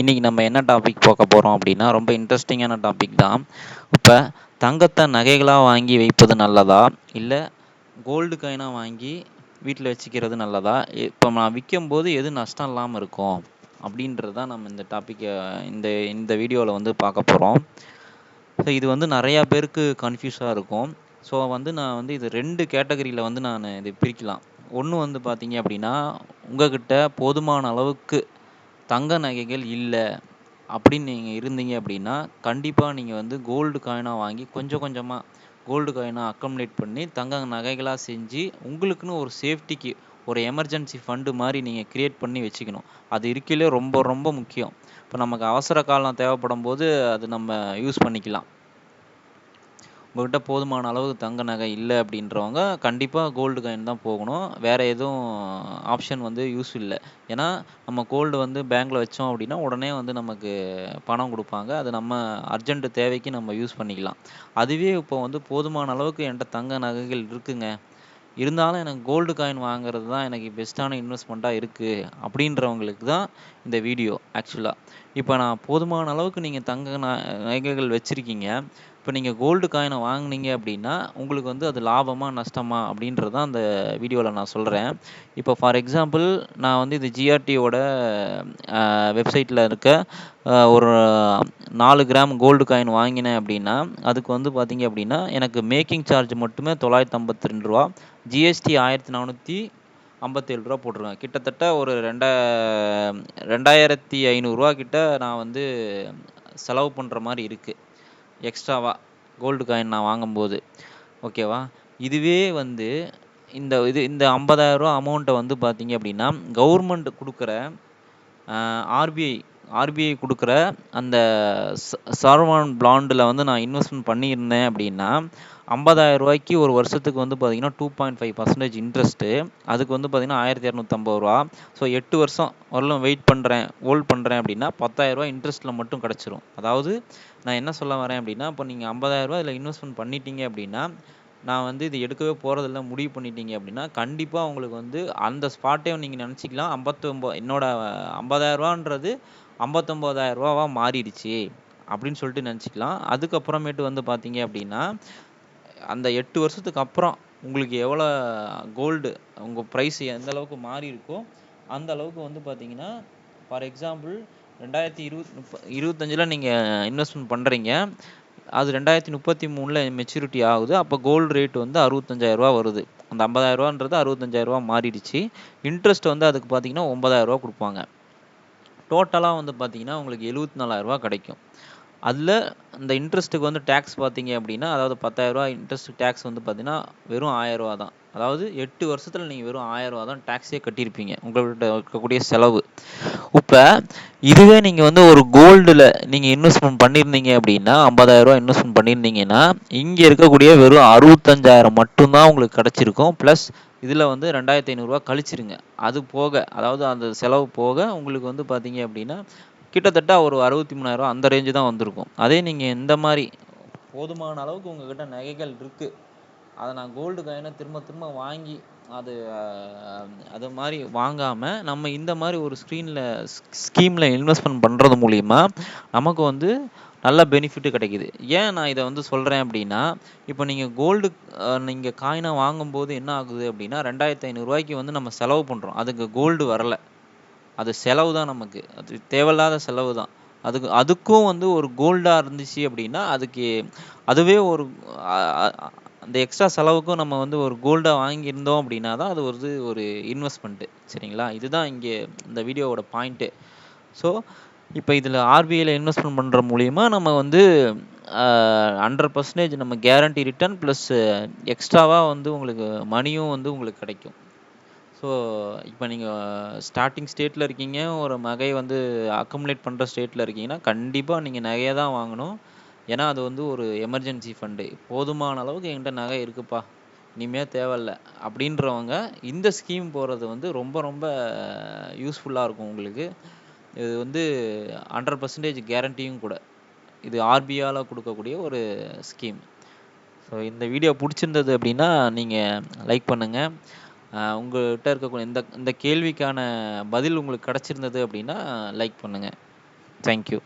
இன்றைக்கி நம்ம என்ன டாபிக் பார்க்க போகிறோம் அப்படின்னா ரொம்ப இன்ட்ரெஸ்டிங்கான டாபிக் தான். இப்போ தங்கத்தை நகைகளாக வாங்கி வைப்பது நல்லதா? இல்லை கோல்டு காயினாக வாங்கி வீட்டில் வச்சுக்கிறது நல்லதா? இப்போ நான் விற்கும் போது எது நஷ்டம் இல்லாமல் இருக்கும்? அப்படின்றது தான் நம்ம இந்த டாப்பிக்கை இந்த இந்த வீடியோவில் வந்து பார்க்க போகிறோம் ஸோ இது வந்து நிறையா பேருக்கு கன்ஃபியூஸாக இருக்கும். ஸோ வந்து நான் வந்து இது ரெண்டு கேட்டகரியில் வந்து நான் இது பிரிக்கலாம். ஒன்று வந்து பார்த்தீங்க அப்படின்னா உங்ககிட்ட போதுமான அளவுக்கு தங்க நகைகள் இல்லை அப்படின்னு நீங்கள் இருந்தீங்க அப்படின்னா கண்டிப்பாக நீங்கள் வந்து கோல்டு காயினாக வாங்கி கொஞ்சம் கொஞ்சமாக கோல்டு காயினாக அக்கம்லேட் பண்ணி தங்க நகைகளாக செஞ்சு உங்களுக்குன்னு ஒரு சேஃப்டிக்கு ஒரு எமர்ஜென்சி ஃபண்டு மாதிரி நீங்கள் க்ரியேட் பண்ணி வச்சுக்கணும். அது இருக்கையிலே ரொம்ப ரொம்ப முக்கியம். இப்போ நமக்கு அவசர காலம் தேவைப்படும் போது அது நம்ம யூஸ் பண்ணிக்கலாம். உங்கள்கிட்ட போதுமான அளவு தங்க நகை இல்லை அப்படின்றவங்க கண்டிப்பாக கோல்டு காயின் தான் போகணும். வேறு எதுவும் ஆப்ஷன் வந்து யூஸ் இல்லை. ஏன்னா நம்ம கோல்டு வந்து பேங்க்கில் வச்சோம் அப்படின்னா உடனே வந்து நமக்கு பணம் கொடுப்பாங்க. அது நம்ம அர்ஜென்ட்டு தேவைக்கு நம்ம யூஸ் பண்ணிக்கலாம். அதுவே இப்போ வந்து போதுமான அளவுக்கு என்கிட்ட தங்க நகைகள் இருக்குங்க. இருந்தாலும் எனக்கு கோல்டு காயின் வாங்குறது தான் எனக்கு பெஸ்ட்டான இன்வெஸ்ட்மெண்ட்டாக இருக்குது அப்படின்றவங்களுக்கு தான் இந்த வீடியோ ஆக்சுவலாக இப்போ நான் போதுமான அளவுக்கு நீங்கள் தங்க நகைகள் வச்சுருக்கீங்க. இப்போ நீங்கள் கோல்டு காயினை வாங்கினீங்க அப்படின்னா உங்களுக்கு வந்து அது லாபமா நஷ்டமா அப்படின்றது தான் அந்த வீடியோவில் நான் சொல்கிறேன் இப்போ ஃபார் எக்ஸாம்பிள் நான் வந்து இது ஜிஆர்டியோட வெப்சைட்டில் இருக்க ஒரு நாலு கிராம் கோல்டு காயின் வாங்கினேன் அப்படின்னா அதுக்கு வந்து பார்த்தீங்க அப்படின்னா எனக்கு மேக்கிங் சார்ஜ் மட்டுமே தொள்ளாயிரத்தி ஐம்பத்தி ரெண்டு ரூபா ஜிஎஸ்டி ஆயிரத்தி நானூற்றி ஐம்பத்தேழு ரூபா போட்டிருக்கேன். கிட்டத்தட்ட ஒரு ரெண்டா ரெண்டாயிரத்தி ஐநூறுரூவா கிட்ட நான் வந்து செலவு பண்ணுற மாதிரி இருக்குது எக்ஸ்ட்ராவாக கோல்டு காயின் நான் வாங்கும்போது. ஓகேவா இதுவே வந்து இந்த இது இந்த ஐம்பதாயிரரூவா அமௌண்ட்டை வந்து பார்த்தீங்க அப்படின்னா கவர்மெண்ட் கொடுக்குற ஆர்பிஐ ஆர்பிஐ கொடுக்குற அந்த சார்வான் பிளாண்டில் வந்து நான் இன்வெஸ்ட்மெண்ட் பண்ணியிருந்தேன் அப்படின்னா ஐம்பதாயிரம் ரூபாய்க்கு ஒரு வருஷத்துக்கு வந்து பார்த்தீங்கன்னா two point five percentage interest அதுக்கு வந்து பார்த்தீங்கன்னா ஆயிரத்தி இரநூத்தம்பது ரூபா. ஸோ எட்டு வருஷம் வரலும் வெயிட் பண்ணுறேன் ஹோல்ட் பண்ணுறேன் அப்படின்னா பத்தாயிரரூவா இன்ட்ரெஸ்ட்டில் மட்டும் கிடச்சிரும். அதாவது நான் என்ன சொல்ல வரேன் அப்படின்னா இப்போ நீங்கள் ஐம்பதாயிரரூவா இதில் இன்வெஸ்ட்மெண்ட் பண்ணிட்டீங்க அப்படின்னா நான் வந்து இது எடுக்கவே போகிறதில்ல முடிவு பண்ணிட்டீங்க அப்படின்னா கண்டிப்பாக உங்களுக்கு வந்து அந்த ஸ்பாட்டையும் நீங்கள் நினச்சிக்கலாம். ஐம்பத்தொம்பது என்னோட ஐம்பத்தொம்போதாயிரம் ரூபாவா மாறிடுச்சு அப்படின்னு சொல்லிட்டு நினச்சிக்கலாம். அதுக்கப்புறமேட்டு வந்து பார்த்தீங்க அப்படின்னா அந்த எட்டு வருஷத்துக்கு அப்புறம் உங்களுக்கு எவ்வளோ கோல்டு உங்கள் ப்ரைஸ் எந்த அளவுக்கு மாறி இருக்கோ அந்த அளவுக்கு வந்து பார்த்தீங்கன்னா ஃபார் எக்ஸாம்பிள் ரெண்டாயிரத்தி இருபத் முப்ப இருபத்தஞ்சில் நீங்கள் இன்வெஸ்ட்மெண்ட் பண்ணுறீங்க அது ரெண்டாயிரத்தி முப்பத்தி மூணில் மெச்சூரிட்டி ஆகுது. அப்போ கோல்டு ரேட் வந்து அறுபத்தஞ்சாயிரரூவா வருது. அந்த ஐம்பதாயிரரூவான்றது அறுபத்தஞ்சாயிரரூவா மாறிடுச்சு. இன்ட்ரெஸ்ட் வந்து அதுக்கு பார்த்தீங்கன்னா ஒம்பதாயிரரூவா கொடுப்பாங்க. டோட்டலாக வந்து பார்த்தீங்கன்னா உங்களுக்கு எழுபத்தி நாலாயிரரூபா கிடைக்கும். அதில் இந்த இன்ட்ரெஸ்ட்டுக்கு வந்து டேக்ஸ் பார்த்தீங்க அப்படின்னா அதாவது பத்தாயிரரூவா இன்ட்ரெஸ்ட் டேக்ஸ் வந்து பார்த்தீங்கன்னா வெறும் ஆயிரரூவா தான். அதாவது எட்டு வருஷத்தில் நீங்கள் வெறும் ஆயிரரூவா தான் டேக்ஸே கட்டியிருப்பீங்க. உங்கள்கிட்ட இருக்கக்கூடிய செலவு. இப்போ இதுவே நீங்கள் வந்து ஒரு கோல்டில் நீங்கள் இன்வெஸ்ட்மெண்ட் பண்ணியிருந்தீங்க அப்படின்னா ஐம்பதாயிரரூவா இன்வெஸ்ட்மெண்ட் பண்ணியிருந்தீங்கன்னா இங்கே இருக்கக்கூடிய வெறும் அறுபத்தஞ்சாயிரம் மட்டும்தான் உங்களுக்கு கிடச்சிருக்கும். ப்ளஸ் இதில் வந்து ரெண்டாயிரத்தி ஐநூறுரூவா கழிச்சிருங்க. அது போக அதாவது அந்த செலவு போக உங்களுக்கு வந்து பார்த்தீங்க அப்படின்னா கிட்டத்தட்ட ஒரு அறுபத்தி மூணாயிரம் அந்த ரேஞ்சு தான் வந்திருக்கும். அதே நீங்கள் இந்த மாதிரி போதுமான அளவுக்கு உங்ககிட்ட நகைகள் இருக்குது அதை நான் கோல்டு காயினை திரும்ப திரும்ப வாங்கி அது அது மாதிரி வாங்காமல் நம்ம இந்த மாதிரி ஒரு ஸ்க்ரீனில் ஸ்கீமில் இன்வெஸ்ட்மெண்ட் பண்ணுறது மூலிமா நமக்கு வந்து நல்ல பெனிஃபிட்டு கிடைக்கிது. ஏன் நான் இதை வந்து சொல்கிறேன் அப்படின்னா இப்போ நீங்கள் கோல்டு நீங்கள் காயினாக வாங்கும்போது என்ன ஆகுது அப்படின்னா ரெண்டாயிரத்தி ஐநூறுரூவாய்க்கு வந்து நம்ம செலவு பண்ணுறோம் அதுக்கு கோல்டு வரலை. அது செலவு தான் நமக்கு. அது தேவையில்லாத செலவு தான் அதுக்கு அதுக்கும் வந்து ஒரு கோல்டாக இருந்துச்சு அப்படின்னா அதுக்கு அதுவே ஒரு அந்த எக்ஸ்ட்ரா செலவுக்கும் நம்ம வந்து ஒரு கோல்டாக வாங்கியிருந்தோம் அப்படின்னா தான் அது ஒரு ஒரு இன்வெஸ்ட்மெண்ட்டு சரிங்களா? இதுதான் இங்கே இந்த வீடியோவோட பாயிண்ட்டு ஸோ இப்போ இதில் ஆர்பிஐயில் இன்வெஸ்ட்மெண்ட் பண்ணுற மூலிமா நம்ம வந்து ஹண்ட்ரட் பர்சன்டேஜ் நம்ம கேரண்டி ரிட்டர்ன் ப்ளஸ் எக்ஸ்ட்ராவாக வந்து உங்களுக்கு மணியும் வந்து உங்களுக்கு கிடைக்கும். ஸோ இப்போ நீங்கள் ஸ்டார்டிங் ஸ்டேட்டில் இருக்கீங்க. ஒரு நகை வந்து அக்குமுலேட் பண்ணுற ஸ்டேட்டில் இருக்கீங்கன்னா கண்டிப்பாக நீங்கள் நகையை தான் வாங்கணும். ஏன்னா அது வந்து ஒரு எமர்ஜென்சி ஃபண்டு போதுமான அளவுக்கு என்கிட்ட நகை இருக்குப்பா. இனிமேல் தேவையில்ல. அப்படின்றவங்க இந்த ஸ்கீம் போகிறது வந்து ரொம்ப ரொம்ப யூஸ்ஃபுல்லாக இருக்கும் உங்களுக்கு. இது வந்து ஹண்ட்ரட் பர்சன்டேஜ் கேரண்டியும் கூட. இது ஆர்பிஐயால் கொடுக்கக்கூடிய ஒரு ஸ்கீம் ஸோ இந்த வீடியோ பிடிச்சிருந்தது அப்படின்னா நீங்கள் லைக் பண்ணுங்கள் உங்கள்கிட்ட இருக்கக்கூடிய இந்த இந்த கேள்விக்கான பதில் உங்களுக்கு கிடச்சிருந்தது அப்படின்னா லைக் பண்ணுங்கள் தேங்க்யூ